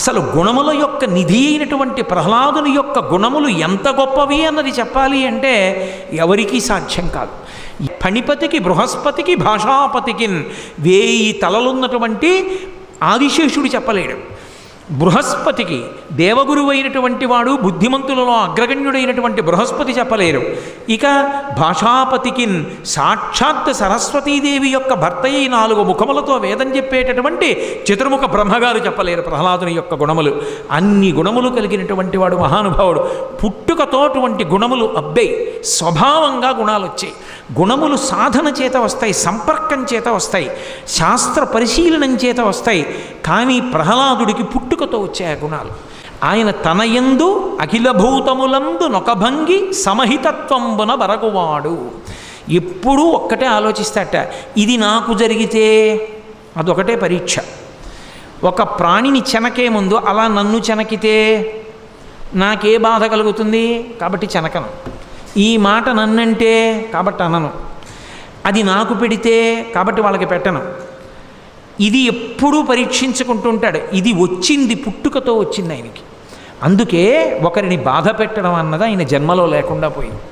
అసలు గుణముల యొక్క నిధి అయినటువంటి ప్రహ్లాదుని యొక్క గుణములు ఎంత గొప్పవి అన్నది చెప్పాలి అంటే ఎవరికీ సాధ్యం కాదు. ఫణిపతికి బృహస్పతికి భాషాపతికి వేయి తలలున్నటువంటి ఆదిశేషుడు చెప్పలేడు. బృహస్పతికి దేవగురువైనటువంటి వాడు బుద్ధిమంతులలో అగ్రగణ్యుడైనటువంటి బృహస్పతి చెప్పలేరు. ఇక భాషాపతికి సాక్షాత్ సరస్వతీదేవి యొక్క భర్త అయి నాలుగు ముఖములతో వేదం చెప్పేటటువంటి చతుర్ముఖ బ్రహ్మగారు చెప్పలేరు ప్రహ్లాదుని యొక్క గుణములు. అన్ని గుణములు కలిగినటువంటి వాడు మహానుభావుడు. పుట్టుకతో అటువంటి గుణములు అబ్బాయి స్వభావంగా గుణాలు వచ్చాయి. గుణములు సాధన చేత వస్తాయి సంపర్కం చేత వస్తాయి శాస్త్ర పరిశీలనం చేత వస్తాయి. కానీ ప్రహ్లాదుడికి పుట్టుకతో వచ్చే ఆ గుణాలు. ఆయన తన యందు నొకభంగి సమహితత్వంబున బరగువాడు. ఎప్పుడూ ఒక్కటే ఆలోచిస్తాట ఇది నాకు జరిగితే అదొకటే పరీక్ష. ఒక ప్రాణిని చెనకే ముందు అలా నన్ను చెనకితే నాకే బాధ కలుగుతుంది కాబట్టి చెనకను. ఈ మాట నన్నంటే కాబట్టి అనను. అది నాకు పెడితే కాబట్టి వాళ్ళకి పెట్టను. ఇది ఎప్పుడూ పరీక్షించుకుంటూ ఉంటాడు ఇది వచ్చింది పుట్టుకతో వచ్చింది ఆయనకి. అందుకే ఒకరిని బాధ పెట్టడం అన్నది ఆయన జన్మలో లేకుండా పోయింది.